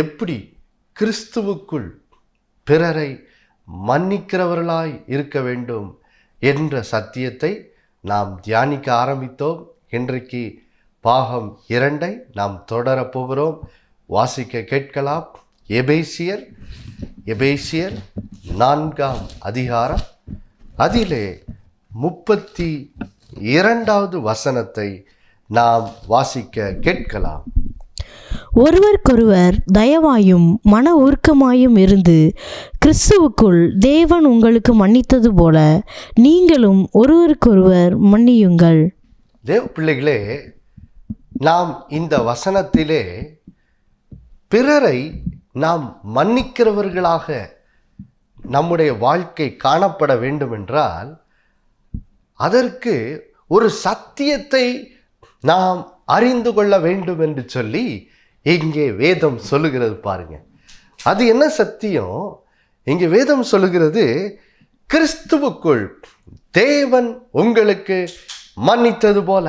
எப்படி கிறிஸ்துவுக்குள் பிறரை மன்னிக்கிறவர்களாய் இருக்க வேண்டும் என்ற சத்தியத்தை நாம் தியானிக்க ஆரம்பித்தோம். இன்றைக்கு பாகம் இரண்டை நாம் தொடரப்போகிறோம் வாசிக்க கேட்கலாம். எபேசியர் எபேசியர் நான்காம் அதிகாரம் அதிலே முப்பத்தி இரண்டாவது வசனத்தை நாம் வாசிக்க கேட்கலாம். ஒருவருக்கொருவர் தயவாயும் மன உருக்கமாயும் இருந்து கிறிஸ்துவுக்குள் தேவன் உங்களுக்கு மன்னித்தது போல நீங்களும் ஒருவருக்கொருவர் மன்னியுங்கள். தேவ பிள்ளைகளே நாம் இந்த வசனத்திலே பிறரை நாம் மன்னிக்கிறவர்களாக நம்முடைய வாழ்க்கை காணப்பட வேண்டுமென்றால் அதற்கு ஒரு சத்தியத்தை நாம் அறிந்து கொள்ள வேண்டும் என்று சொல்லி இங்கே வேதம் சொல்லுகிறது பாருங்க. அது என்ன சத்தியம்? இங்கே வேதம் சொல்லுகிறது கிறிஸ்துவுக்குள் தேவன் உங்களுக்கு மன்னித்தது போல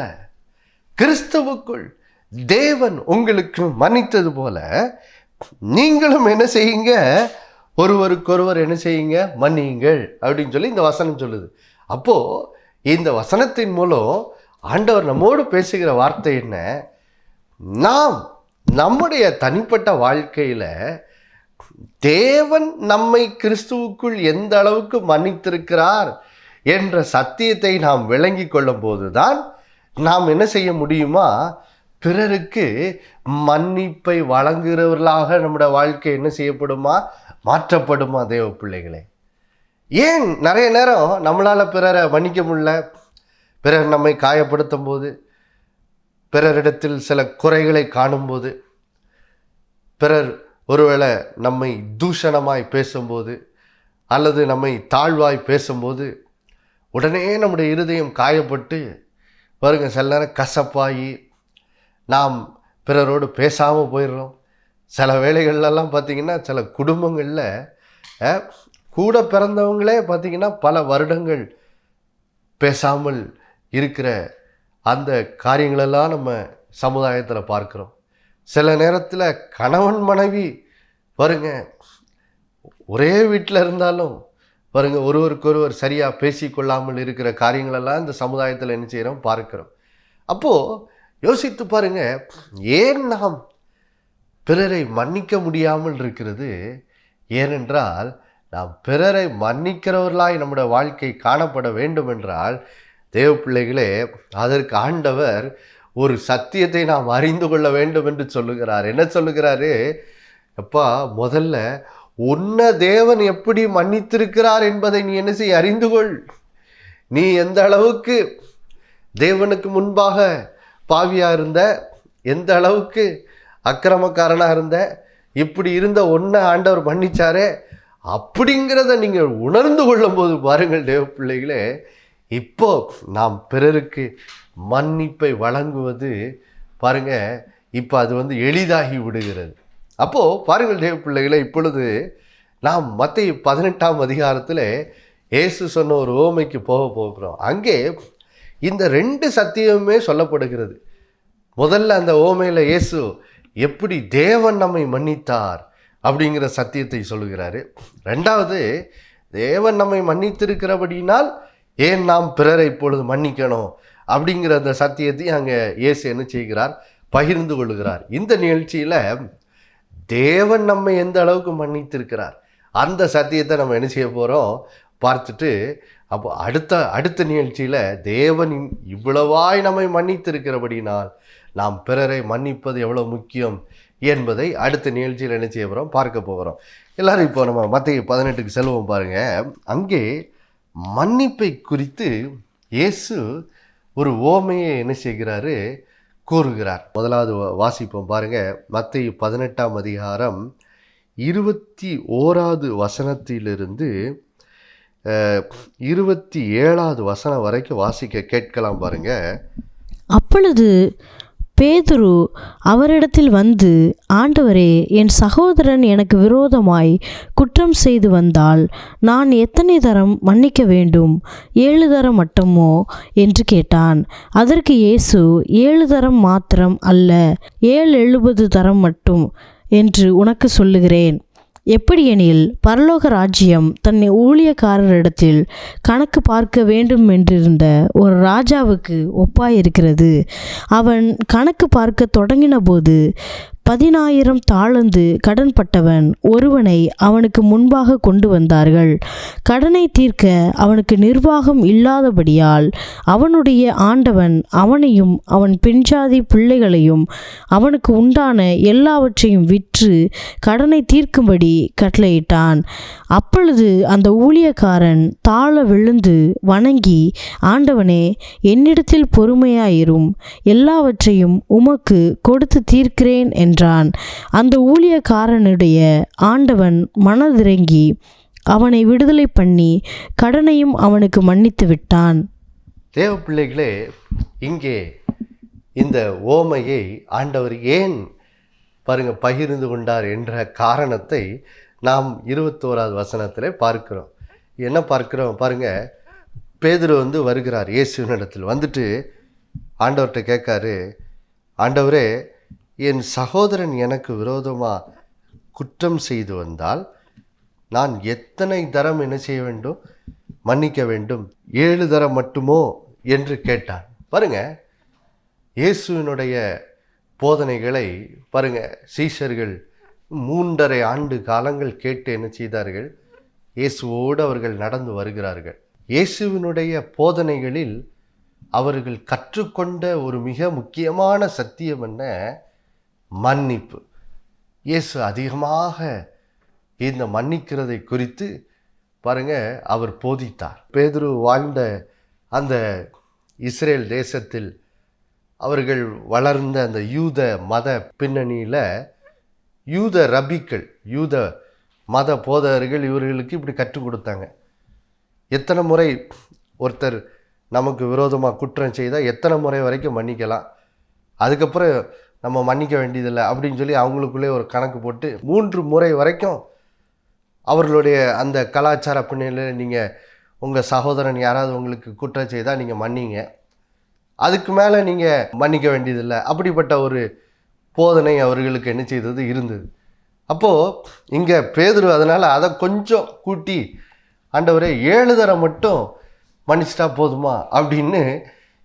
கிறிஸ்துவுக்குள் தேவன் உங்களுக்கு மன்னித்தது போல நீங்களும் என்ன செய்யுங்க? ஒருவருக்கொருவர் என்ன செய்யுங்க? மன்னியுங்கள் அப்படின்னு சொல்லி இந்த வசனம் சொல்லுது. அப்போது இந்த வசனத்தின் மூலம் ஆண்டவர் நம்மோடு பேசுகிற வார்த்தை என்ன? நாம் நம்முடைய தனிப்பட்ட வாழ்க்கையில் தேவன் நம்மை கிறிஸ்துவுக்குள் எந்த அளவுக்கு மன்னித்திருக்கிறார் என்ற சத்தியத்தை நாம் விளங்கி கொள்ளும் போதுதான் நாம் என்ன செய்ய முடியுமா? பிறருக்கு மன்னிப்பை வழங்குகிறவர்களாக நம்முடைய வாழ்க்கை என்ன செய்யப்படுமா? மாற்றப்படுமா தேவ பிள்ளைகளே? ஏன் நிறைய நேரம் நம்மளால் பிறரை மன்னிக்க முடியல? பிறர் நம்மை காயப்படுத்தும் போது பிறரிடத்தில் சில குறைகளை காணும்போது பிறர் ஒருவேளை நம்மை தூஷணமாய் பேசும்போது அல்லது நம்மை தாழ்வாய் பேசும்போது உடனே நம்முடைய இருதயம் காயப்பட்டு பாருங்கள் சில நேரம் கசப்பாகி நாம் பிறரோடு பேசாமல் போயிடுறோம். சில வேலைகள்லாம் பார்த்திங்கன்னா சில குடும்பங்களில் கூட பிறந்தவங்களே பார்த்திங்கன்னா பல வருடங்கள் பேசாமல் இருக்கிற அந்த காரியங்களெல்லாம் நம்ம சமுதாயத்தில் பார்க்குறோம். சில நேரத்தில் கணவன் மனைவி பாருங்க ஒரே வீட்டில் இருந்தாலும் பாருங்க ஒருவருக்கொருவர் சரியாக பேசிக்கொள்ளாமல் இருக்கிற காரியங்களெல்லாம் இந்த சமுதாயத்தில் என்ன செய்கிறோம் பார்க்கிறோம். அப்போது யோசித்து பாருங்க ஏன் நாம் பிறரை மன்னிக்க முடியாமல் இருக்கிறது? ஏனென்றால் நாம் பிறரை மன்னிக்கிறவர்களாய் நம்முடைய வாழ்க்கை காணப்பட வேண்டும் என்றால் தேவ பிள்ளைகளே அதற்கு ஆண்டவர் ஒரு சத்தியத்தை நாம் அறிந்து கொள்ள வேண்டும் என்று சொல்லுகிறார். என்ன சொல்லுகிறாரு? அப்பா முதல்ல உன்ன தேவன் எப்படி மன்னித்திருக்கிறார் என்பதை நீ என்ன செய்ய அறிந்து கொள். நீ எந்த அளவுக்கு தேவனுக்கு முன்பாக பாவியாக இருந்த எந்த அளவுக்கு அக்கிரமக்காரனாக இருந்த இப்படி இருந்த ஒன்றை ஆண்டவர் மன்னிச்சாரே அப்படிங்கிறத நீங்கள் உணர்ந்து கொள்ளும்போது பாருங்கள் தேவ பிள்ளைகளே இப்போ நாம் பிறருக்கு மன்னிப்பை வழங்குவது பாருங்க இப்போ அது வந்து எளிதாகி விடுகிறது. அப்போது பாருங்கள் தேவ பிள்ளைகளை இப்பொழுது நாம் மத்திய பதினெட்டாம் அதிகாரத்தில் இயேசு சொன்ன ஒரு ஓமைக்கு போக போகிறோம். அங்கே இந்த ரெண்டு சத்தியமுமே சொல்லப்படுகிறது. முதல்ல அந்த ஓமையில் இயேசு எப்படி தேவன் நம்மை மன்னித்தார் அப்படிங்கிற சத்தியத்தை சொல்கிறாரு ரெண்டாவது தேவன் நம்மை மன்னித்திருக்கிறபடினால் ஏன் நாம் பிறரை இப்பொழுது மன்னிக்கணும்? அப்படிங்கிற அந்த சத்தியத்தையும் அங்கே இயேசு என்ன செய்கிறார்? பகிர்ந்து கொள்கிறார். இந்த நிகழ்ச்சியில் தேவன் நம்மை எந்த அளவுக்கு மன்னித்திருக்கிறார்? அந்த சத்தியத்தை நம்ம என்ன செய்ய போகிறோம் பார்த்துட்டு அப்போ அடுத்த அடுத்த நிகழ்ச்சியில் தேவன் இவ்வளவாய் நம்மை மன்னித்திருக்கிறபடினால் நாம் பிறரை மன்னிப்பது எவ்வளோ முக்கியம் என்பதை அடுத்த நிகழ்ச்சியில் என்ன செய்ய போகிறோம் பார்க்க போகிறோம். எல்லோரும் இப்போ நம்ம மத்திய பதினெட்டுக்கு செல்வோம் பாருங்க. அங்கே மன்னிப்பை குறித்து இயேசு ஒரு ஓமையை என்ன செய்கிறாரு? கூறுகிறார். முதலாவது வாசிப்போம் பாருங்க. மத்திய பதினெட்டாம் அதிகாரம் இருபத்தி ஓராவது வசனத்திலிருந்து இருபத்தி ஏழாவது வசனம் வரைக்கும் வாசிக்க கேட்கலாம் பாருங்க. அப்பொழுது பேதுரு அவரிடத்தில் வந்து ஆண்டவரே என் சகோதரன் எனக்கு விரோதமாய் குற்றம் செய்து வந்தால் நான் எத்தனை தரம் மன்னிக்க வேண்டும்? ஏழு தரம் மட்டுமோ? என்று கேட்டான். அதற்கு இயேசு ஏழு தரம் மாத்திரம் அல்ல ஏழு எழுபது தரம் மட்டும் என்று உனக்கு சொல்லுகிறேன். எப்படியெனில் பரலோக ராஜ்யம் தன்னை ஊழியக்காரரிடத்தில் கணக்கு பார்க்க வேண்டும் என்றிருந்த ஒரு ராஜாவுக்கு ஒப்பாயிருக்கிறது. அவன் கணக்கு பார்க்க தொடங்கினபோது பதினாயிரம் தாளந்து கடன்பட்டவன் ஒருவனை அவனுக்கு முன்பாக கொண்டு வந்தார்கள். கடனை தீர்க்க அவனுக்கு நிர்வாகம் இல்லாதபடியால் அவனுடைய ஆண்டவன் அவனையும் அவன் பெண்ஜாதி பிள்ளைகளையும் அவனுக்கு உண்டான எல்லாவற்றையும் விற்று கடனை தீர்க்கும்படி கட்டளையிட்டான். அப்பொழுது அந்த ஊழியக்காரன் தாழ விழுந்து வணங்கி ஆண்டவனே என்னிடத்தில் பொறுமையாயிரும். எல்லாவற்றையும் உமக்கு கொடுத்து தீர்க்கிறேன் என்றான். அந்த ஊழியக்காரனுடைய ஆண்டவன் மனதிறங்கி அவனை விடுதலை பண்ணி கடனையும் அவனுக்கு மன்னித்து விட்டான். தேவ பிள்ளைகளே இங்கே இந்த ஓமையை ஆண்டவர் ஏன் பாருங்க பகிர்ந்து கொண்டார் என்ற காரணத்தை நாம் இருபத்தோராது வசனத்தில் பார்க்கிறோம். என்ன பார்க்கிறோம்? பாருங்கள் பேதுரு வந்து வருகிறார். இயேசுவினிடத்தில் வந்துட்டு ஆண்டவர்கிட்ட கேட்காரு ஆண்டவரே என் சகோதரன் எனக்கு விரோதமாக குற்றம் செய்து வந்தால் நான் எத்தனை தரம் என்ன செய்ய வேண்டும்? மன்னிக்க வேண்டும். ஏழு தரம் மட்டுமோ? என்று கேட்டான் பாருங்க. இயேசுவினுடைய போதனைகளை பாருங்க சீஷர்கள் மூன்றரை ஆண்டு காலங்கள் கேட்டு என்ன செய்தார்கள்? இயேசுவோடு அவர்கள் நடந்து வருகிறார்கள். இயேசுவினுடைய போதனைகளில் அவர்கள் கற்றுக்கொண்ட ஒரு மிக முக்கியமான சத்தியம் என்ன? மன்னிப்பு. இயேசு அதிகமாக இந்த மன்னிக்கிறதை குறித்து பாருங்க அவர் போதித்தார். பேதுரு வாழ்ந்த அந்த இஸ்ரேல் தேசத்தில் அவர்கள் வளர்ந்த அந்த யூத மத பின்னணியில் யூத ரபிக்கள் யூத மத போதகர்கள் இவர்களுக்கு இப்படி கற்றுக் கொடுத்தாங்க. எத்தனை முறை ஒருத்தர் நமக்கு விரோதமாக குற்றம் செய்தால் எத்தனை முறை வரைக்கும் மன்னிக்கலாம். அதுக்கப்புறம் நம்ம மன்னிக்க வேண்டியதில்லை அப்படின்னு சொல்லி அவங்களுக்குள்ளே ஒரு கணக்கு போட்டு மூன்று முறை வரைக்கும் அவர்களுடைய அந்த கலாச்சார பின்னணியில் நீங்கள் உங்கள் சகோதரன் யாராவது உங்களுக்கு குற்றம் செய்தால் நீங்கள் மன்னிங்க. அதுக்கு மேலே நீங்கள் மன்னிக்க வேண்டியதில்லை. அப்படிப்பட்ட ஒரு போதனை அவர்களுக்கு என்ன செய்தது? இருந்தது. அப்போது இங்கே பேதுரு அதனால் அதை கொஞ்சம் கூட்டி ஆண்டவரே ஏழு தரம் மட்டும் மன்னிச்சிட்டா போதுமா? அப்படின்னு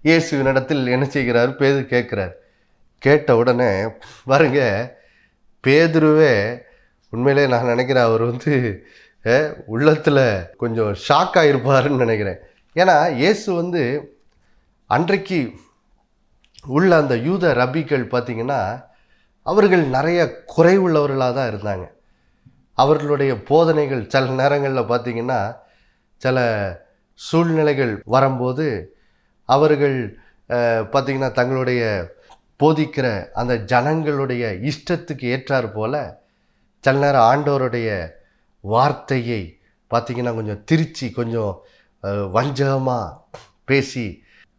இயேசுவினிடத்தில் என்ன செய்கிறார்? பேதுரு கேட்குறார். கேட்ட உடனே பாருங்க பேதுருவே உண்மையிலே நான் நினைக்கிறேன் அவர் வந்து உள்ளத்தில் கொஞ்சம் ஷாக் ஆகிருப்பாருன்னு நினைக்கிறேன். ஏன்னா இயேசு வந்து அன்றைக்கு உள்ள அந்த யூத ரபிகள் பார்த்திங்கன்னா அவர்கள் நிறைய குறைவுள்ளவர்களாக தான் இருந்தாங்க. அவர்களுடைய போதனைகள் சில நேரங்களில் பார்த்திங்கன்னா சில சூழ்நிலைகள் வரும்போது அவர்கள் பார்த்திங்கன்னா தங்களுடைய போதிக்கிற அந்த ஜனங்களுடைய இஷ்டத்துக்கு ஏற்றார் போல் சில நேரம் ஆண்டவருடைய வார்த்தையை பார்த்திங்கன்னா கொஞ்சம் திருச்சி கொஞ்சம் வஞ்சகமாக பேசி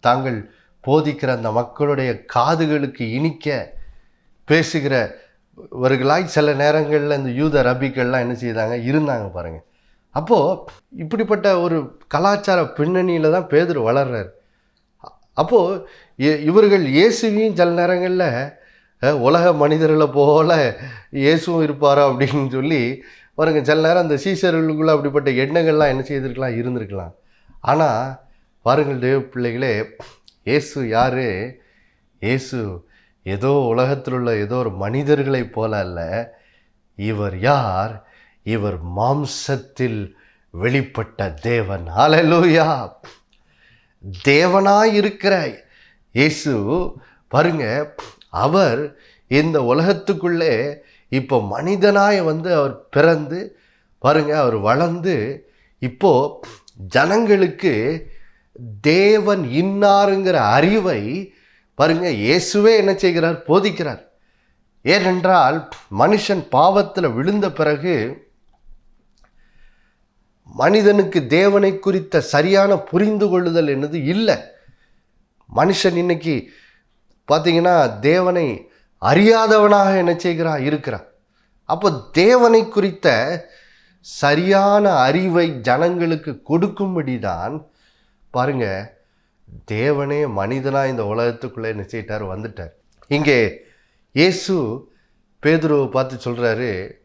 தாங்கள் போதிக்கிற அந்த மக்களுடைய காதுகளுக்கு இனிக்க பேசுகிறவர்களாய் சில நேரங்களில் இந்த யூத ரபிக்கள்லாம் என்ன செய்தாங்க? இருந்தாங்க பாருங்கள் அப்போது இப்படிப்பட்ட ஒரு கலாச்சார பின்னணியில் தான் பேதர் வளர்றார். அப்போது இவர்கள் இயேசுவையும் சில நேரங்களில் உலக மனிதர்களை போல இயேசுவும் இருப்பாரோ அப்படின்னு சொல்லி பாருங்க சில நேரம் அந்த சீசர்களுக்குள்ள அப்படிப்பட்ட எண்ணங்கள்லாம் என்ன செய்திருக்கலாம்? இருந்திருக்கலாம். ஆனால் பாருங்கள் தேவ பிள்ளைகளே இயேசு யார்? இயேசு ஏதோ உலகத்தில் உள்ள ஏதோ ஒரு மனிதர்களைப் போல அல்ல. இவர் யார்? இவர் மாம்சத்தில் வெளிப்பட்ட தேவன். ஹalleluya. தேவனாய் இருக்கிற இயேசு. பாருங்க அவர் இந்த உலகத்துக்குள்ளே இப்போ மனிதனாய் வந்து அவர் பிறந்து பாருங்க அவர் வளர்ந்து இப்போ ஜனங்களுக்கு தேவன் இன்னாருங்கிற அறிவை பாருங்க இயேசுவே என்ன செய்கிறார்? போதிக்கிறார். ஏனென்றால் மனுஷன் பாவத்தில் விழுந்த பிறகு மனிதனுக்கு தேவனை குறித்த சரியான புரிந்து கொள்ளுதல் என்னது இல்லை. மனுஷன் இன்னைக்கு பார்த்தீங்கன்னா தேவனை அறியாதவனாக என்ன செய்கிறா இருக்கிறான் அப்போ தேவனை குறித்த சரியான அறிவை ஜனங்களுக்கு கொடுக்கும்படி தான் பாருங்க தேவனே மனிதனாக இந்த உலகத்துக்குள்ளே என்ன வந்துட்டார். இங்கே இயேசு பேதுருவை பார்த்து சொல்கிறாரு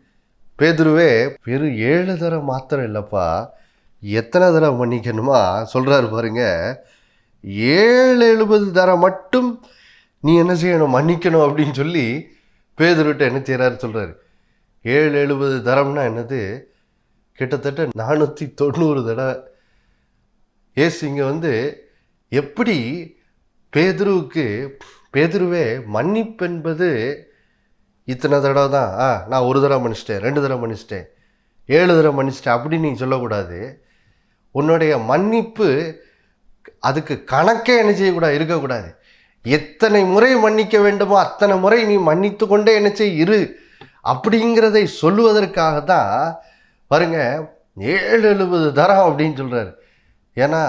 பேதுருவே வெறும் ஏழு தரம் மாத்திரம் இல்லைப்பா எத்தனை தரம் மன்னிக்கணுமா சொல்கிறாரு பாருங்க ஏழு எழுபது தரம் மட்டும் நீ என்ன செய்யணும் மன்னிக்கணும் அப்படின்னு சொல்லி பேதுருட்ட என்ன செய்கிறாரு சொல்கிறாரு ஏழு எழுபது தரம்னா என்னது? கிட்டத்தட்ட நானூற்றி தொண்ணூறு தடவை. ஏசு இங்கே வந்து எப்படி பேதுருவுக்கு பேதுருவே மன்னிப்பு என்பது இத்தனை தடவை தான் ஆ நான் ஒரு தடவை மன்னிச்சிட்டேன் ரெண்டு தடவை மன்னிச்சிட்டேன் ஏழு தடவை மன்னிச்சிட்டேன் அப்படின்னு நீ சொல்லக்கூடாது. உன்னுடைய மன்னிப்பு அதுக்கு கணக்கே என்ன செய்யக்கூடாது இருக்கக்கூடாது. எத்தனை முறை மன்னிக்க வேண்டுமோ அத்தனை முறை நீ மன்னித்து கொண்டே என்ன செய் இரு. அப்படிங்கிறதை சொல்லுவதற்காக தான் பாருங்க ஏழு எழுபது தரம் அப்படின்னு சொல்கிறாரு ஏன்னா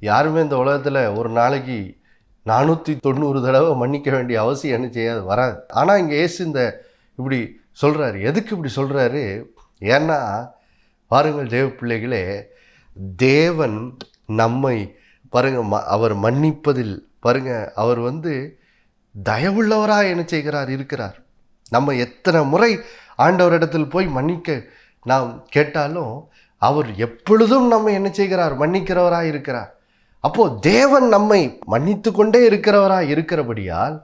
யாருமே இந்த உலகத்தில் ஒரு நாளைக்கு நானூற்றி தொண்ணூறு தடவை மன்னிக்க வேண்டிய அவசியம் என்ன செய்யாது வராது. ஆனால் இங்கே ஏசு இந்த இப்படி சொல்கிறாரு எதுக்கு இப்படி சொல்கிறாரு ஏன்னா பாருங்கள் தேவ பிள்ளைகளே தேவன் நம்மை பாருங்கள் ம அவர் மன்னிப்பதில் பாருங்கள் அவர் வந்து தயவுள்ளவராக என்ன செய்கிறார் இருக்கிறார். நம்ம எத்தனை முறை ஆண்டவரிடத்தில் போய் மன்னிக்க நாம் கேட்டாலும் அவர் எப்பொழுதும் நம்ம என்ன செய்கிறார்? மன்னிக்கிறவராக இருக்கிறார். அப்போ தேவன் நம்மை மன்னித்து கொண்டே இருக்கிறவராக இருக்கிறபடியால்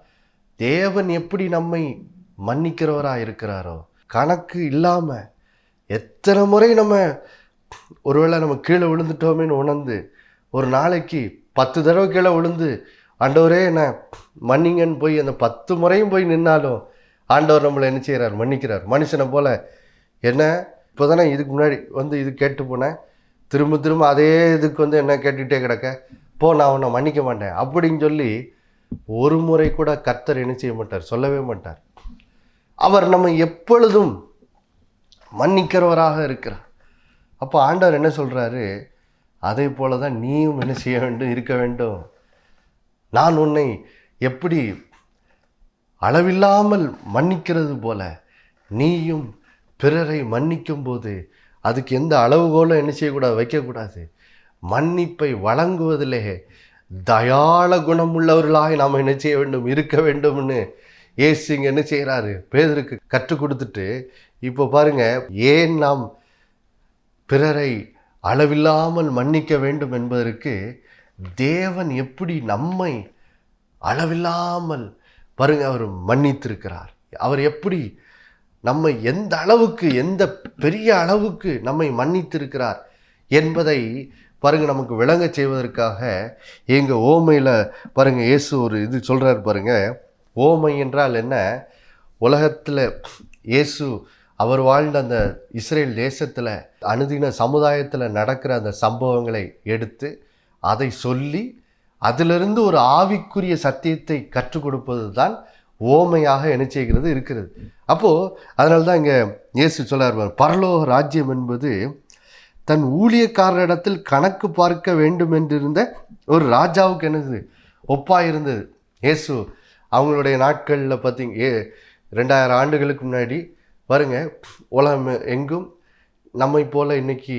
தேவன் எப்படி நம்மை மன்னிக்கிறவராக இருக்கிறாரோ? கணக்கு இல்லாமல் எத்தனை முறை நம்ம ஒருவேளை நம்ம கீழே விழுந்துட்டோமேன்னு உணர்ந்து ஒரு நாளைக்கு பத்து தடவை கீழே விழுந்து ஆண்டவரே என்ன மன்னிங்கன்னு போய் அந்த பத்து முறையும் போய் நின்னாலும் ஆண்டவர் நம்மளை என்ன செய்கிறார் மன்னிக்கிறார். மனுஷனை போல. என்ன? இப்போ தானே இதுக்கு முன்னாடி வந்து இது கேட்டு போனேன். திரும்ப திரும்ப அதே இதுக்கு வந்து என்ன கேட்டுகிட்டே கிடக்க? போ நான் உன்னை மன்னிக்க மாட்டேன். அப்படின்னு சொல்லி ஒரு முறை கூட கர்த்தர் என்ன செய்ய மாட்டார்? சொல்லவே மாட்டார். அவர் நம்ம எப்பொழுதும் மன்னிக்கிறவராக இருக்கிறார். அப்போ ஆண்டவர் என்ன சொல்கிறாரு அதே போல தான் நீயும் என்ன செய்ய வேண்டும்? இருக்க வேண்டும். நான் உன்னை எப்படி அளவில்லாமல் மன்னிக்கிறது போல நீயும் பிறரை மன்னிக்கும் போது அதுக்கு எந்த அளவுகோலும் என்ன செய்யக்கூடாது வைக்கக்கூடாது. மன்னிப்பை வழங்குவதிலே தயாள குணமுள்ளவர்களாக நாம் என்ன செய்ய வேண்டும் இருக்க வேண்டும்னு ஏசு என்ன செய்கிறாரு பேதருக்கு கற்றுக் கொடுத்துட்டு இப்போ பாருங்கள் ஏன் நாம் பிறரை அளவில்லாமல் மன்னிக்க வேண்டும் என்பதற்கு தேவன் எப்படி நம்மை அளவில்லாமல் பாருங்கள் அவர் மன்னித்திருக்கிறார். அவர் எப்படி நம்மை எந்த அளவுக்கு எந்த பெரிய அளவுக்கு நம்மை மன்னித்திருக்கிறார் என்பதை பாருங்க நமக்கு விளங்க செய்வதற்காக எங்கள் ஓமையில் பாருங்க இயேசு ஒரு இது சொல்கிறார் பாருங்க. ஓமை என்றால் என்ன? உலகத்தில் இயேசு அவர் வாழ்ந்த அந்த இஸ்ரேல் தேசத்தில் அனுதின சமுதாயத்தில் நடக்கிற அந்த சம்பவங்களை எடுத்து அதை சொல்லி அதிலிருந்து ஒரு ஆவிக்குரிய சத்தியத்தை கற்றுக் கொடுப்பது தான் ஓமையாக என்ன செய்கிறது இருக்கிறது. அப்போது அதனால தான் இங்கே இயேசு சொல்லார் பரலோக ராஜ்யம் என்பது தன் ஊழியக்காரரிடத்தில் கணக்கு பார்க்க வேண்டும் என்றிருந்த ஒரு ராஜாவுக்கு என்னது? ஒப்பாக இருந்தது இயேசு அவங்களுடைய நாட்களில் பார்த்தீங்க ஏ ரெண்டாயிரம் ஆண்டுகளுக்கு முன்னாடி பாருங்க உலகம் எங்கும் நம்மை போல் இன்னைக்கு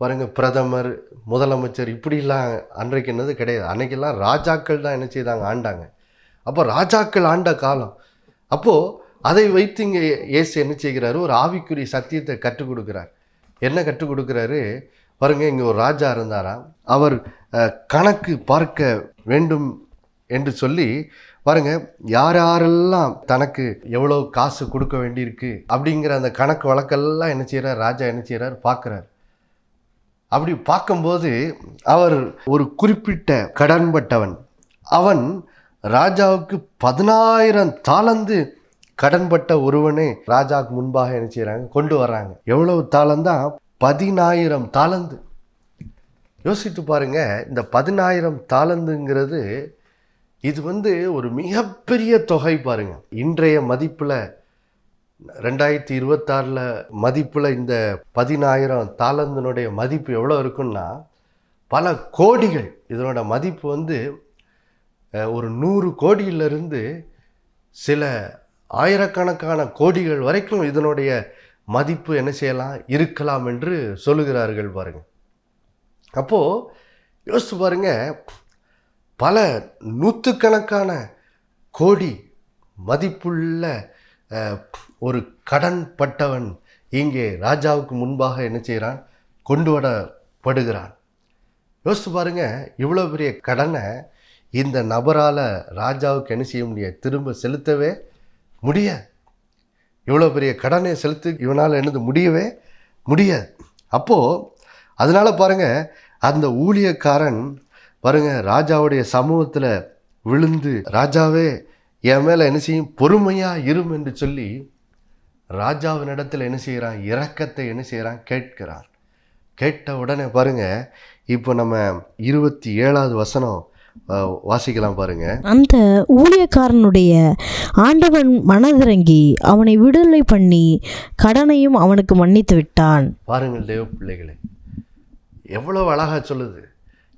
பாருங்க பிரதமர் முதலமைச்சர் இப்படிலாம் அன்றைக்கு என்னது கிடையாது. அன்றைக்கெல்லாம் ராஜாக்கள் தான் என்ன செய்தாங்க? ஆண்டாங்க. அப்போ ராஜாக்கள் ஆண்ட காலம். அப்போது அதை வைத்து இங்கே இயேசு என்ன செய்கிறாரு? ஒரு ஆவிக்குரிய சத்தியத்தை கற்றுக் கொடுக்குறார். என்ன கற்றுக் கொடுக்குறாரு? பாருங்க இங்கே ஒரு ராஜா இருந்தாராம். அவர் கணக்கு பார்க்க வேண்டும் என்று சொல்லி பாருங்க யார் யாரெல்லாம் தனக்கு எவ்வளோ காசு கொடுக்க வேண்டியிருக்கு அப்படிங்கிற அந்த கணக்கு வழக்கெல்லாம் என்ன செய்கிறார் ராஜா என்ன செய்கிறார் பார்க்குறார். அப்படி பார்க்கும்போது அவர் ஒரு குறிப்பிட்ட கடன்பட்டவன். அவன் ராஜாவுக்கு பதினாயிரம் தாளந்து கடன்பட்ட ஒருவனை ராஜாவுக்கு முன்பாக என்ன செய்கிறாங்க கொண்டு வர்றாங்க. எவ்வளவு தாளந்தா? பதினாயிரம் தாளந்து. யோசித்து பாருங்க இந்த பதினாயிரம் தாளந்துங்கிறது இது வந்து ஒரு மிகப்பெரிய தொகை பாருங்க. இன்றைய மதிப்பில் ரெண்டாயிரத்தி இருபத்தாறில் மதிப்பில் இந்த பதினாயிரம் தாளந்தினுடைய மதிப்பு எவ்வளோ இருக்குன்னா பல கோடிகள். இதனோட மதிப்பு வந்து ஒரு நூறு கோடியிலிருந்து சில ஆயிரக்கணக்கான கோடிகள் வரைக்கும் இதனுடைய மதிப்பு என்ன செய்யலாம் இருக்கலாம் என்று சொல்லுகிறார்கள் பாருங்கள் அப்போது யோசித்து பாருங்க. பல நூற்றுக்கணக்கான கோடி மதிப்புள்ள ஒரு கடன் பட்டவன் இங்கே ராஜாவுக்கு முன்பாக என்ன செய்கிறான்? கொண்டு வரப்படுகிறான் யோசித்து பாருங்க. இவ்வளோ பெரிய கடனை இந்த நபரால் ராஜாவுக்கு என்ன செய்ய முடியாது திரும்ப செலுத்தவே முடியாது. இவ்வளோ பெரிய கடனை செலுத்து இவனால் என்னது முடியவே முடியாது. அப்போது அதனால் பாருங்கள் அந்த ஊழியக்காரன் பாருங்கள் ராஜாவுடைய சமூகத்தில் விழுந்து ராஜாவே என் மேலே என்ன செய்யும்? பொறுமையாக இரும் என்று சொல்லி ராஜாவின் இடத்துல என்ன செய்கிறான் இரக்கத்தை என்ன செய்கிறான் கேட்கிறான். கேட்ட உடனே பாருங்கள் இப்போ நம்ம இருபத்தி ஏழாவது வசனம் வாசிக்கலாம் பாருங்க. அந்த ஊழியக்காரனுடைய ஆண்டவன் மனதிறங்கி அவனை விடுதலை பண்ணி கடனையும் அவனுக்கு மன்னித்து விட்டான். பாருங்கள் தேவ பிள்ளைகளே எவ்வளோ அழகா சொல்லுது.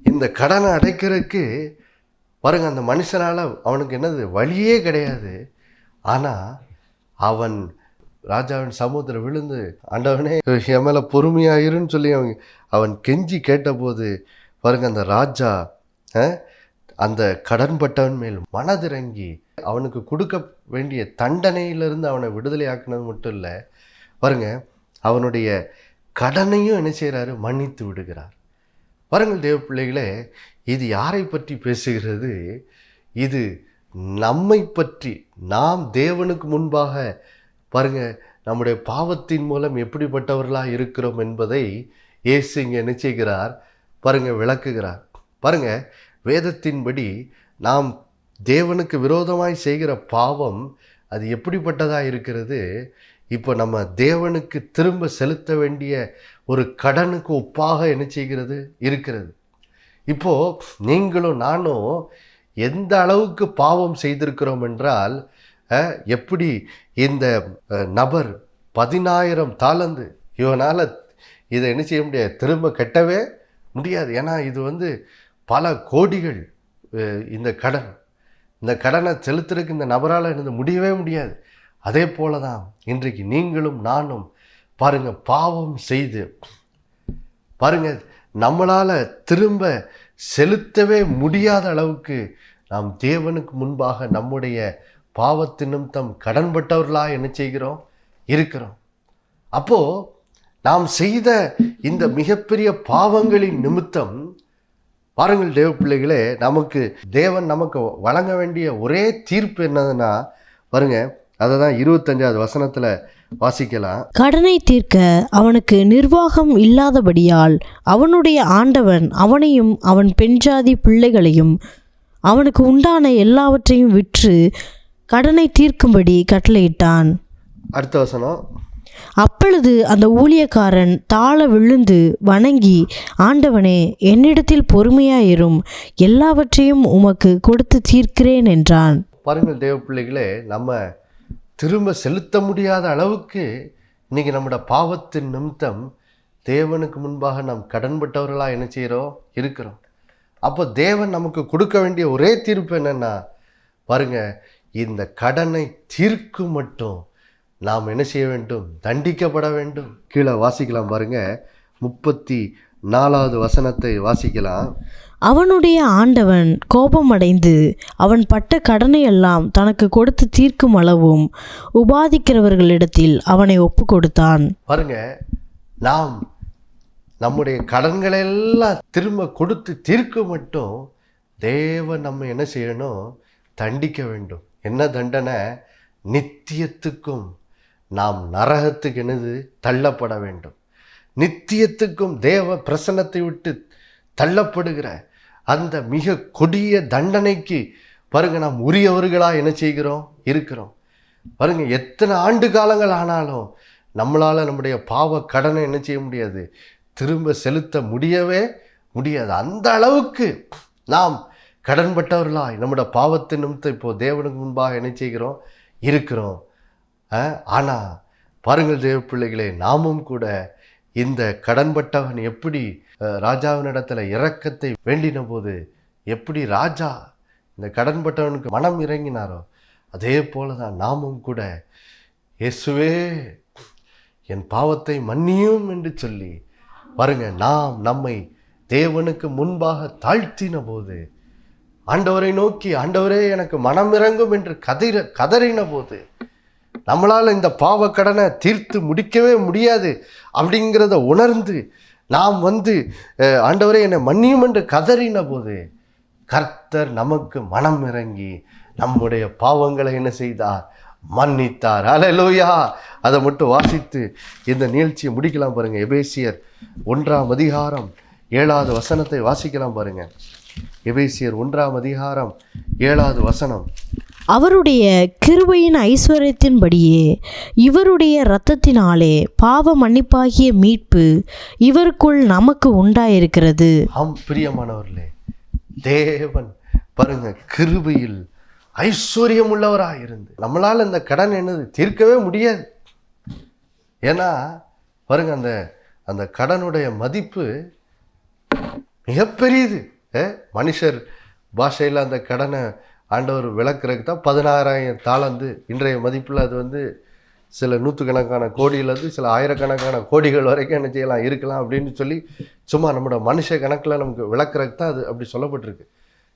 இந்த கடனை அடைக்கிறதுக்கு பாருங்க அந்த மனுஷனால் அவனுக்கு என்னது வழியே கிடையாது. ஆனால் அவன் ராஜாவின் சமூகத்தில் விழுந்து ஆண்டவனே என் மேலே பொறுமையாக இருன்னு சொல்லி அவன் அவன் கெஞ்சி கேட்டபோது பாருங்க அந்த ராஜா அந்த கடன்பட்டவன் மேல் மனதிறங்கி அவனுக்கு கொடுக்க வேண்டிய தண்டனையிலிருந்து அவனை விடுதலை ஆக்கினது மட்டும் இல்லை பாருங்க அவனுடைய கடனையும் என்ன செய்கிறாரு மன்னித்து விடுகிறார். பாருங்கள் தேவ பிள்ளைகளே இது யாரை பற்றி பேசுகிறது? இது நம்மை பற்றி நாம் தேவனுக்கு முன்பாக பாருங்க நம்முடைய பாவத்தின் மூலம் எப்படிப்பட்டவர்களாக இருக்கிறோம் என்பதை இயேசு இங்கே நிச்சயிக்கிறார் பாருங்க விளக்குகிறார். பாருங்க வேதத்தின்படி நாம் தேவனுக்கு விரோதமாய் செய்கிற பாவம் அது எப்படிப்பட்டதாக இருக்கிறது? இப்போ நம்ம தேவனுக்கு திரும்ப செலுத்த வேண்டிய ஒரு கடனுக்கு ஒப்பாக என்ன செய்கிறது? இருக்கிறது. இப்போது நீங்களும் நானும் எந்த அளவுக்கு பாவம் செய்திருக்கிறோம் என்றால் எப்படி இந்த நபர் பதினாயிரம் தாளந்து இவனால் இதை என்ன செய்ய முடியாது? திரும்ப கட்டவே முடியாது. ஏன்னா இது வந்து பல கோடிகள் இந்த கடன். இந்த கடனை செலுத்துறதுக்கு இந்த நபரால் இருந்து முடியவே முடியாது. அதே போல தான் இன்றைக்கு நீங்களும் நானும் பாருங்க பாவம் செய்து பாருங்கள் நம்மளால் திரும்ப செலுத்தவே முடியாத அளவுக்கு நாம் தேவனுக்கு முன்பாக நம்முடைய பாவத்தினும் நிமித்தம் கடன்பட்டவர்களாக என்ன செய்கிறோம்? இருக்கிறோம். அப்போ நாம் செய்த இந்த மிகப்பெரிய பாவங்களின் நிமித்தம் பாருங்கள் தேவ பிள்ளைகளே நமக்கு தேவன் நமக்கு வழங்க வேண்டிய ஒரே தீர்ப்பு என்னதுன்னா பாருங்க அதை தான் இருபத்தஞ்சாவது வசனத்தில் வாசிக்கலாம். கடனை தீர்க்க அவனுக்கு நிர்வாகம் இல்லாதபடியால் அவனுடைய ஆண்டவன் அவனையும் அவன் பெண்ஜாதி பிள்ளைகளையும் அவனுக்கு உண்டான எல்லாவற்றையும் விற்று கடனை தீர்க்கும்படி கட்டளையிட்டான். அடுத்த வசனம். அப்பொழுது அந்த ஊழியக்காரன் தாழ விழுந்து வணங்கி ஆண்டவனே என்னிடத்தில் பொறுமையாயிரும். எல்லாவற்றையும் உமக்கு கொடுத்து தீர்க்கிறேன் என்றான். பாருங்கள் தேவ பிள்ளைகளே நம்ம திரும்ப செலுத்த முடியாத அளவுக்கு இன்னைக்கு நம்மளோட பாவத்தின் நிமித்தம் தேவனுக்கு முன்பாக நாம் கடன்பட்டவர்களாக என்ன செய்கிறோம் இருக்கிறோம். அப்போ தேவன் நமக்கு கொடுக்க வேண்டிய ஒரே தீர்ப்பு என்னென்னா பாருங்க இந்த கடனை தீர்க்கும் மட்டும். நாம் என்ன செய்ய வேண்டும்? தண்டிக்கப்பட வேண்டும். கீழே வாசிக்கலாம் பாருங்க. முப்பத்தி நாலாவது வசனத்தை வாசிக்கலாம். அவனுடைய ஆண்டவன் கோபமடைந்து அவன் பட்ட கடனையெல்லாம் தனக்கு கொடுத்து தீர்க்கும் அளவும் உபாதிக்கிறவர்களிடத்தில் அவனை ஒப்பு கொடுத்தான் பாருங்க. நாம் நம்முடைய கடன்களை எல்லாம் திரும்ப கொடுத்து தீர்க்க மட்டும் தேவன் நம்ம என்ன செய்யணும்? தண்டிக்க வேண்டும். என்ன தண்டனை? நித்தியத்துக்கும் நாம் நரகத்துக்கு எனது தள்ளப்பட வேண்டும். நித்தியத்துக்கும் தேவ பிரசனத்தை விட்டு தள்ளப்படுகிற அந்த மிக கொடிய தண்டனைக்கு பாருங்க நாம் உரியவர்களாக என்ன செய்கிறோம்? இருக்கிறோம். பாருங்க எத்தனை ஆண்டு காலங்கள் ஆனாலும் நம்மளால் நம்முடைய பாவ கடனை என்ன செய்ய முடியாது? திரும்ப செலுத்த முடியவே முடியாது. அந்த அளவுக்கு நாம் கடன்பட்டவர்களாய் நம்முடைய பாவத்தை நிமித்த இப்போது தேவனுக்கு முன்பாக என்ன செய்கிறோம்? இருக்கிறோம். ஆனால் பாருங்கள் தேவ பிள்ளைகளே நாமும் கூட இந்த கடன்பட்டவன் எப்படி ராஜாவினிடத்தில் இறக்கத்தை இரக்கத்தை வேண்டின போது எப்படி ராஜா இந்த கடன்பட்டவனுக்கு மனம் இறங்கினாரோ அதே போல தான் நாமும் கூட இயேசுவே என் பாவத்தை மன்னியும் என்று சொல்லி பாருங்க நாம் நம்மை தேவனுக்கு முன்பாக தாழ்த்தின போது ஆண்டவரை நோக்கி ஆண்டவரே எனக்கு மனம் இறங்கும் என்று கதிர கதறின போது நம்மளால் இந்த பாவக்கடனை தீர்த்து முடிக்கவே முடியாது அப்படிங்கிறத உணர்ந்து நாம் வந்து ஆண்டவரே என்னை மன்னியும் என்று கதறின போது கர்த்தர் நமக்கு மனம் இறங்கி நம்முடைய பாவங்களை என்ன செய்தார்? மன்னித்தார். அலலோயா அதை மட்டும் வாசித்து இந்த நிகழ்ச்சியை முடிக்கலாம் பாருங்கள் எபேசியர் ஒன்றாம் அதிகாரம் ஏழாவது வசனத்தை வாசிக்கலாம் பாருங்கள் எபேசியர் ஒன்றாம் அதிகாரம் ஏழாவது வசனம். அவருடைய கிருபையின் ஐஸ்வர்யத்தின்படியே இவருடைய இரத்தத்தினாலே பாவ மன்னிப்பாகிய மீட்பு இவருக்குள் நமக்கு உண்டாயிருக்கிறது. ஆம் பிரியமானவர்களே தேவன் பாருங்க கிருபையில் ஐஸ்வர்யம் உள்ளவராக இருந்து நம்மளால் இந்த கடன் என்னது தீர்க்கவே முடியாது. ஏன்னா பாருங்க அந்த அந்த கடனுடைய மதிப்பு மிகப்பெரியது. மனுஷர் பாஷையில் அந்த கடனை ஆண்டவர் விளக்குறதுக்கு தான் பதினாறாயிரம் தாளந்து இன்றைய மதிப்பில் அது வந்து சில நூற்றுக்கணக்கான கோடியிலேருந்து சில ஆயிரக்கணக்கான கோடிகள் வரைக்கும் என்ன செய்யலாம் இருக்கலாம் அப்படின்னு சொல்லி சும்மா நம்மளோட மனுஷ கணக்கில் நமக்கு விளக்குறதுக்கு தான் அது அப்படி சொல்லப்பட்டிருக்கு.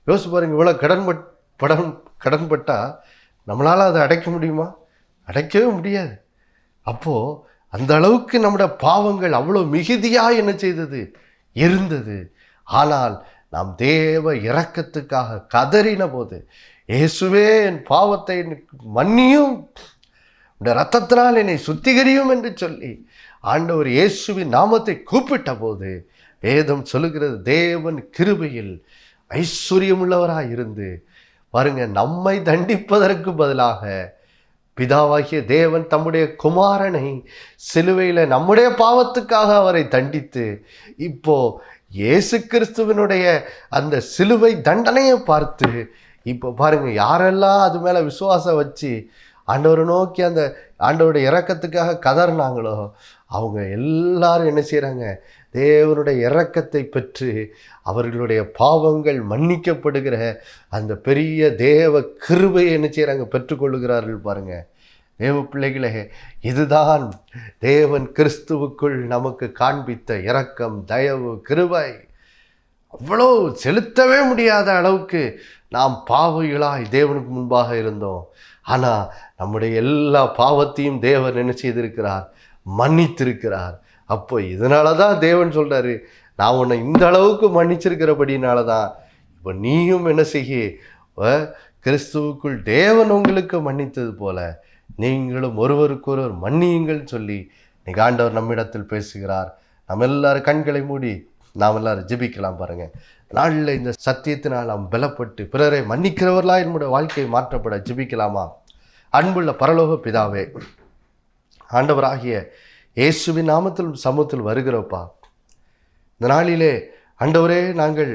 யோசிச்சு பாருங்க இவ்வளோ கடன் பட் படம் கடன்பட்டால் நம்மளால் அதை அடைக்க முடியுமா? அடைக்கவே முடியாது. அப்போது அந்த அளவுக்கு நம்முடைய பாவங்கள் அவ்வளோ மிகுதியாக என்ன செய்தது? இருந்தது. ஆனால் நாம் தேவ இரக்கத்துக்காக கதறின போது இயேசுவே என் பாவத்தை மன்னியும். இந்த ரத்தத்தினால் என்னை சுத்திகரியும் என்று சொல்லி ஆண்டவர் இயேசுவின் நாமத்தை கூப்பிட்ட போது வேதம் சொல்லுகிறது தேவன் கிருபையில் ஐஸ்வர்யமுள்ளவராக இருந்து பாருங்க நம்மை தண்டிப்பதற்கு பதிலாக பிதாவாகிய தேவன் தம்முடைய குமாரனை சிலுவையில் நம்முடைய பாவத்துக்காக அவரை தண்டித்து இப்போ இயேசு கிறிஸ்துவனுடைய அந்த சிலுவை தண்டனையை பார்த்து இப்போ பாருங்கள் யாரெல்லாம் அது மேலே விசுவாசம் வச்சு ஆண்டவரை நோக்கி அந்த ஆண்டவருடைய இறக்கத்துக்காக கதறினாங்களோ அவங்க எல்லாரும் என்ன செய்கிறாங்க தேவனுடைய இறக்கத்தை பெற்று அவர்களுடைய பாவங்கள் மன்னிக்கப்படுகிற அந்த பெரிய தேவ கிருபையை என்ன செய்கிறாங்க பெற்றுக்கொள்ளுகிறார்கள் பாருங்கள் தேவ பிள்ளைகளே இதுதான் தேவன் கிறிஸ்துவுக்குள் நமக்கு காண்பித்த இரக்கம் தயவு கிருபை. அவ்வளோ செலுத்தவே முடியாத அளவுக்கு நாம் பாவிகளாய் தேவனுக்கு முன்பாக இருந்தோம். ஆனால் நம்முடைய எல்லா பாவத்தையும் தேவன் என்ன செய்திருக்கிறார்? மன்னித்திருக்கிறார். அப்போ இதனால தான் தேவன் சொல்கிறாரு நான் உன்னை இந்த அளவுக்கு மன்னிச்சிருக்கிறபடினால தான் இப்போ நீயும் என்ன செய்ய கிறிஸ்துவுக்குள் தேவன் உங்களுக்கு மன்னித்தது போல நீங்களும் ஒருவருக்கொருவர் மன்னியுங்கள் சொல்லி நிகாண்டவர் நம்மிடத்தில் பேசுகிறார். நம்ம எல்லாரும் கண்களை மூடி நாம் எல்லாரும் ஜெபிக்கலாம் பாருங்க. நாளில் இந்த சத்தியத்தினால் நாம் பலப்பட்டு பிறரை மன்னிக்கிறவர்களா என்னுடைய வாழ்க்கை மாற்றப்பட ஜெபிக்கலாமா? அன்புள்ள பரலோக பிதாவே ஆண்டவராகிய இயேசுவின் நாமத்தில் சமூகத்தில் வருகிறோப்பா. இந்த நாளிலே ஆண்டவரே நாங்கள்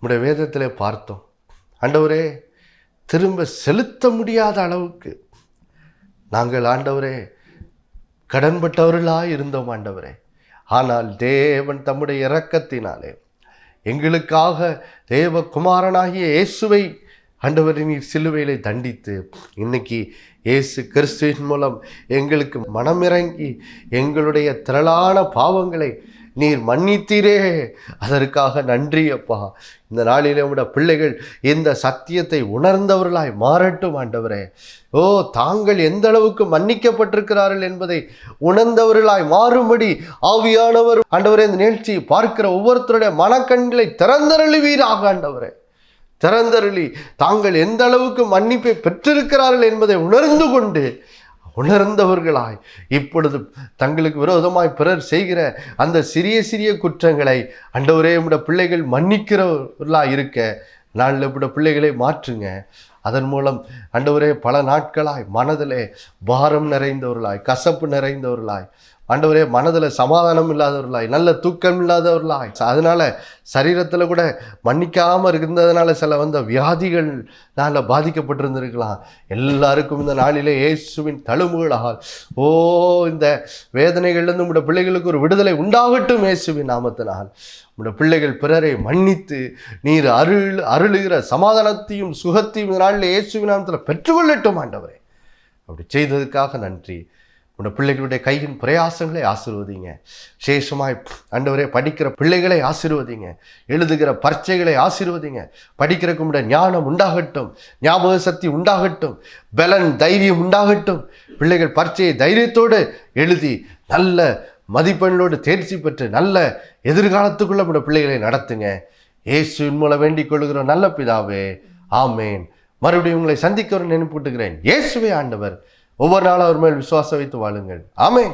நம்முடைய வேதத்திலே பார்த்தோம். ஆண்டவரே திரும்ப செலுத்த முடியாத அளவுக்கு நாங்கள் ஆண்டவரே கடன்பட்டவர்களாக இருந்தோம் ஆண்டவரே. ஆனால் தேவன் தம்முடைய இரக்கத்தினாலே எங்களுக்காக தேவகுமாரனாகிய இயேசுவை ஆண்டவரை நீர் சிலுவையிலே தண்டித்து இன்னைக்கு இயேசு கிறிஸ்துவின் மூலம் எங்களுக்கு மனமிறங்கி எங்களுடைய திரளான பாவங்களை நீர் மன்னித்தீரே. அதற்காக நன்றி அப்பா. இந்த நாளிலே உடைய பிள்ளைகள் இந்த சத்தியத்தை உணர்ந்தவர்களாய் மாறட்டும் ஆண்டவரே. ஓ தாங்கள் எந்த அளவுக்கு மன்னிக்கப்பட்டிருக்கிறார்கள் என்பதை உணர்ந்தவர்களாய் மாறும்படி ஆவியானவர் ஆண்டவரே இந்த நிகழ்ச்சியை பார்க்கிற ஒவ்வொருத்தருடைய மனக்கண்களை திறந்தருளுவீராக ஆண்டவரே. திறந்தருளி தாங்கள் எந்த அளவுக்கு மன்னிப்பை பெற்றிருக்கிறார்கள் என்பதை உணர்ந்து கொண்டு உணர்ந்தவர்களாய். இப்பொழுது தங்களுக்கு விரோதமாய் பிறர் செய்கிற அந்த சிறிய சிறிய குற்றங்களை அண்டவரே நம்முடைய பிள்ளைகள் மன்னிக்கிறவர்களாக இருக்க நாளில் நம்முடைய பிள்ளைகளை மாற்றுங்க. அதன் மூலம் அண்டவரே பல நாட்களாய் மனதிலே பாரம் நிறைந்தவர்களாய் கசப்பு நிறைந்தவர்களாய் ஆண்டவரே மனதில் சமாதானம் இல்லாதவர்களாய் நல்ல தூக்கம் இல்லாதவர்களாய். அதனால் சரீரத்தில் கூட மன்னிக்காமல் இருந்ததுனால சில வந்த வியாதிகள்னால பாதிக்கப்பட்டிருந்திருக்கலாம். எல்லாருக்கும் இந்த நாளிலே இயேசுவின் தழும்புகளால் ஓ இந்த வேதனைகள்லேருந்து உங்களுடைய பிள்ளைகளுக்கு ஒரு விடுதலை உண்டாகட்டும் இயேசுவின் நாமத்தினால். உங்களுடைய பிள்ளைகள் பிறரை மன்னித்து நீர் அருள் அருளுகிற சமாதானத்தையும் சுகத்தையும் இந்த நாளில் இயேசுவின் நாமத்தில் பெற்றுக்கொள்ளட்டும் ஆண்டவரே. அப்படி செய்ததுக்காக நன்றி. உன்னோட பிள்ளைகளுடைய கையின் பிரயாசங்களை ஆசீர்வதிங்க. விசேஷமாய் ஆண்டவரே படிக்கிற பிள்ளைகளை ஆசீர்வதிங்க. எழுதுகிற பரீட்சைகளை ஆசீர்வதிங்க. படிக்கிறதுக்கு உடைய ஞானம் உண்டாகட்டும். ஞாபக சக்தி உண்டாகட்டும். பலன் தைரியம் உண்டாகட்டும். பிள்ளைகள் பரீட்சையை தைரியத்தோடு எழுதி நல்ல மதிப்பெண்ணோடு தேர்ச்சி பெற்று நல்ல எதிர்காலத்துக்குள்ள உடைய பிள்ளைகளை நடத்துங்க. இயேசுவின் மூலம் வேண்டிக் கொள்கிறோம் நல்ல பிதாவே ஆமேன். மறுபடியும் உங்களை சந்திக்க ஒரு நினைப்பூட்டுகிறேன். இயேசுவே ஆண்டவர். ஒவ்வொரு நாளும் அவர் மேல் விசுவாசம் வைத்து வாழுங்கள். ஆமே